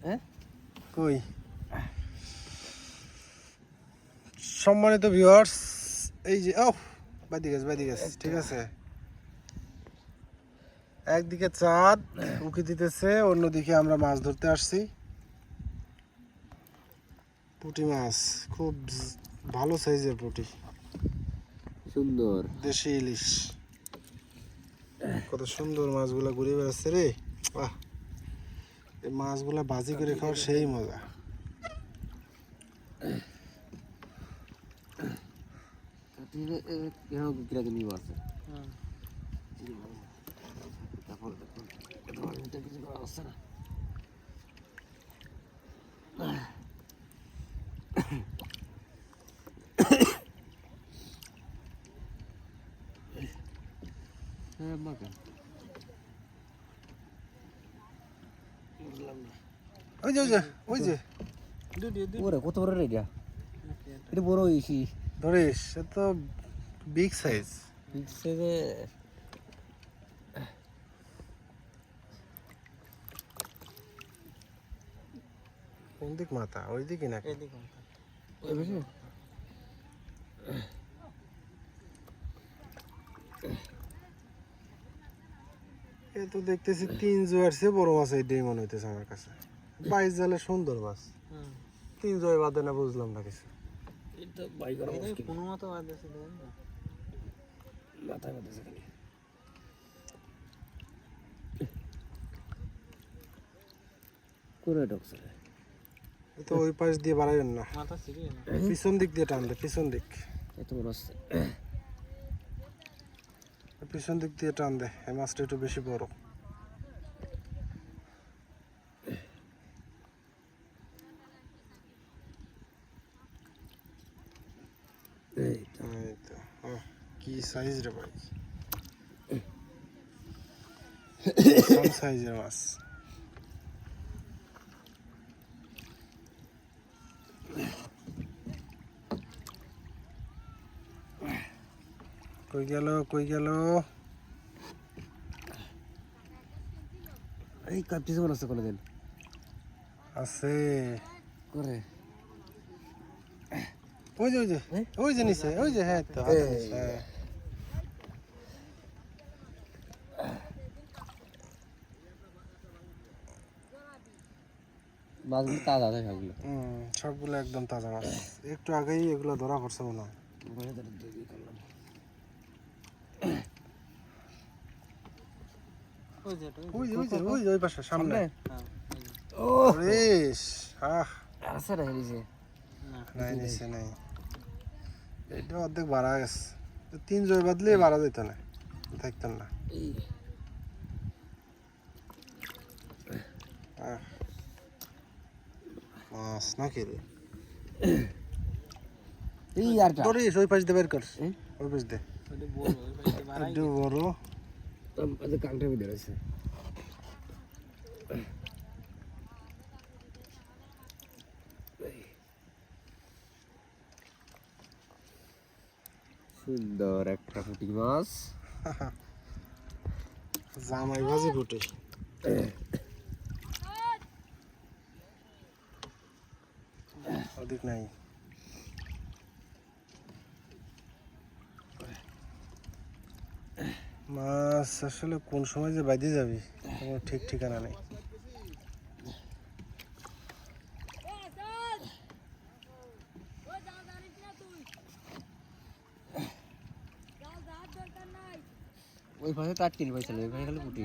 হ্যাঁ? কই? সম্মানিত ভিউয়ার্স এই যে ও বাইদি গেছে বাইদি গেছে ঠিক আছে। একদিকে চাঁদ উকি দিতেছে অন্যদিকে আমরা মাছ ধরতে আসছি। পুঁটি মাছ খুব ভালো সাইজের পুঁটি। সুন্দর। দেশি ইলিশ। কত সুন্দর মাছগুলা ঘুরে বেড়াচ্ছে রে বাহ। এই মাছগুলা ভাজি করে খাওয়ার সেই মজা। এরকম কিরা কিনি আছে তারপর তোমার ভিতরে কিছু করা হচ্ছে না হ্যাঁ বাকা বুঝলাম না ওই যে ওই যে ওই যে। ওরে কত বড় রে এটা? এটা বড় হয়েছি। ধরিস সে তো বিগ সাইজ পিক্সেলে কোন দিক মাথা? ওই দিকে না ওই এ তো দেখতেছি তিন জোয়ার চেয়ে বড় মাছ এইটাই মনে হইতেছে আমার কাছে। বাইশ জালে সুন্দর মাছ। তিন জয় বাদে না বুঝলাম না কিছু। এটা বাই করা মুশকিল। কোনো মতো বাদ আছে মাথা কাটতেছে করে ঢুকছে তো ওই পাশ দিয়ে বাড়াইবেন না। মাথা পিছন দিক দিয়ে টান দে পিছন দিক। এত বড় পিছন দিক দিয়ে টান দে মাছটা একটু বেশি বড়। এই তো কি সাইজ রে ভাই? সাইজের মাছ? কই গেল কই গেল? এই কাপটি যেমন আছে কোনোদিন আছে। করে। ওই যে ওই যে হ্যাঁ? ওই যে নিচে ওই যে হ্যাঁ তো। হ্যাঁ। মাছগুলো তাজা আছে সবগুলো। হুম, সবগুলো একদম তাজা মাছ। একটু আগেই এগুলো ধরা পড়ছে মনে হয়। বসে ধরে দিয়ে করলাম। ওই যে ওই যে ওই ওই পাশে সামনে। ও রেশ আহ আছে রে না নাই নিচে নাই। এটা অর্ধেক বাড়া গেছে তো তিন জয় বাদলে বাড়া যেত না থাকতেন না এই আহ। মাছ নাকি রে এই আরটা ধরিস ওই পাশ দিয়ে বের কর হুম? ওই পাশ দিয়ে ওইটা বড় ওই পাশে বাড়াই একটু বড় আমাদের কাংটার ভিতরে রয়েছে সুন্দর একটা পুঁটি মাছ। জামাই ভাজি ফুটে। ওদিক নাই। মাছ আসলে কোন সময় যে বাইতে যাবি, কোনো ঠিক ঠিকানা নেই। ওই পাশে তার কিনি ভাই ওই ভাষা খালি পুঁটি